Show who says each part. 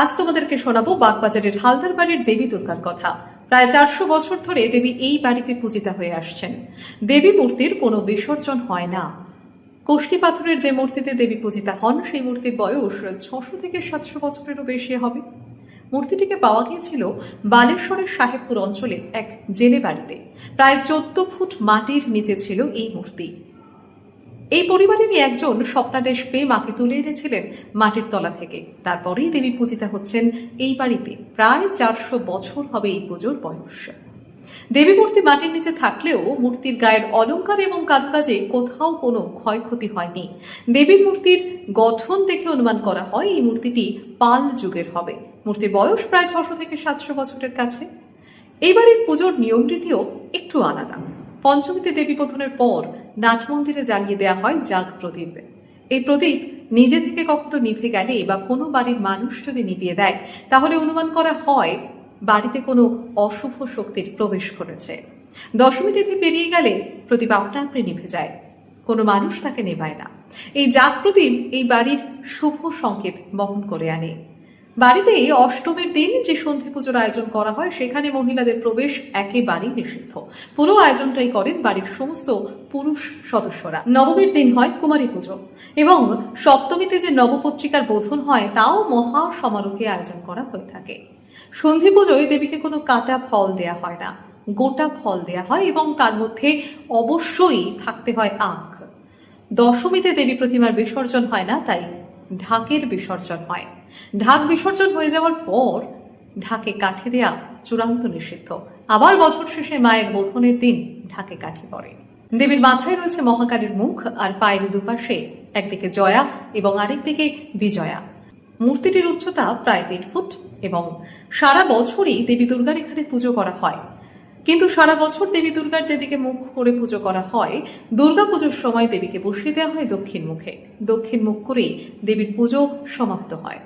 Speaker 1: আজ তোমাদেরকে শোনাবো বাগবাজারের হালদার বাড়ির দেবী দুর্গার কথা। প্রায় চারশো বছর ধরে দেবী এই বাড়িতে পূজিতা হয়ে আসছেন। দেবী মূর্তির কোনো বিসর্জন হয় না। কোষ্ঠী পাথরের যে মূর্তিতে দেবী পূজিতা হন, সেই মূর্তির বয়স ছশো থেকে সাতশো বছরেরও বেশি হবে। মূর্তিটিকে পাওয়া গিয়েছিল বালেশ্বরের সাহেবপুর অঞ্চলে এক জেলে বাড়িতে। প্রায় চোদ্দ ফুট মাটির নিচে ছিল এই মূর্তি। এই পরিবারেরই একজন স্বপ্নাদেশ পেয়ে মাকে তুলে এনেছিলেন মাটির তলা থেকে। তারপরেই দেবী পূজিতা হচ্ছেন এই বাড়িতে। প্রায় চারশো বছর হবে এই পুজোর বয়স। দেবী মূর্তি মাটির নিচে থাকলেও মূর্তির গায়ের অলংকার এবং কারুকাজে কোথাও কোনো ক্ষয়ক্ষতি হয়নি। দেবীর মূর্তির গঠন দেখে অনুমান করা হয় এই মূর্তিটি পাল যুগের হবে। মূর্তির বয়স প্রায় ছশো থেকে সাতশো বছরের কাছে। এই বাড়ির পুজোর নিয়ম রীতিও একটু আলাদা। পঞ্চমীতে দেবী বোধনের পর নাট মন্দিরে জ্বালিয়ে দেওয়া হয় জাগ প্রদীপ। এই প্রদীপ নিজে থেকে কখনো নিভে গেলে বা কোনো বাড়ির মানুষ যদি নিভিয়ে দেয়, তাহলে অনুমান করা হয় বাড়িতে কোনো অশুভ শক্তির প্রবেশ করেছে। দশমী তিথি পেরিয়ে গেলে প্রদীপ আপনা আপনি নিভে যায়, কোনো মানুষ তাকে নেভায় না। এই জাগ প্রদীপ এই বাড়ির শুভ সংকেত বহন করে আনে। বাড়িতে অষ্টমীর দিন যে সন্ধি পুজোর আয়োজন করা হয়, সেখানে মহিলাদের প্রবেশ একেবারেই নিষিদ্ধ। পুরো আয়োজনটাই করেন বাড়ির সমস্ত পুরুষ সদস্যরা। নবমীর দিন হয় কুমারী পুজো এবং সপ্তমীতে যে নবপত্রিকার বোধন হয়, তাও মহা সমারোহে আয়োজন করা হয়ে থাকে। সন্ধি পুজোয় দেবীকে কোনো কাটা ফল দেয়া হয় না, গোটা ফল দেয়া হয় এবং তার মধ্যে অবশ্যই থাকতে হয় আখ। দশমীতে দেবী প্রতিমার বিসর্জন হয় না, তাই ঢাকের বিসর্জন হয়। ঢাক বিসর্জন হয়ে যাওয়ার পর ঢাকে কাঠি দেয়া চূড়ান্ত নিষিদ্ধ। আবার বছর শেষে মায়ের বোধনের দিন ঢাকে কাঠি পড়ে। দেবীর মাথায় রয়েছে মহাকালীর মুখ আর পায়ের দুপাশে একদিকে জয়া এবং আরেকদিকে বিজয়া। মূর্তিটির উচ্চতা প্রায় দেড় ফুট এবং সারা বছরই দেবী দুর্গার এখানে পুজো করা হয়। কিন্তু সারা বছর দেবী দুর্গার যেদিকে মুখ করে পুজো করা হয়, দুর্গা পুজোর সময় দেবীকে বসিয়ে দেওয়া হয় দক্ষিণ মুখে। দক্ষিণ মুখ করেই দেবীর পুজো সমাপ্ত হয়।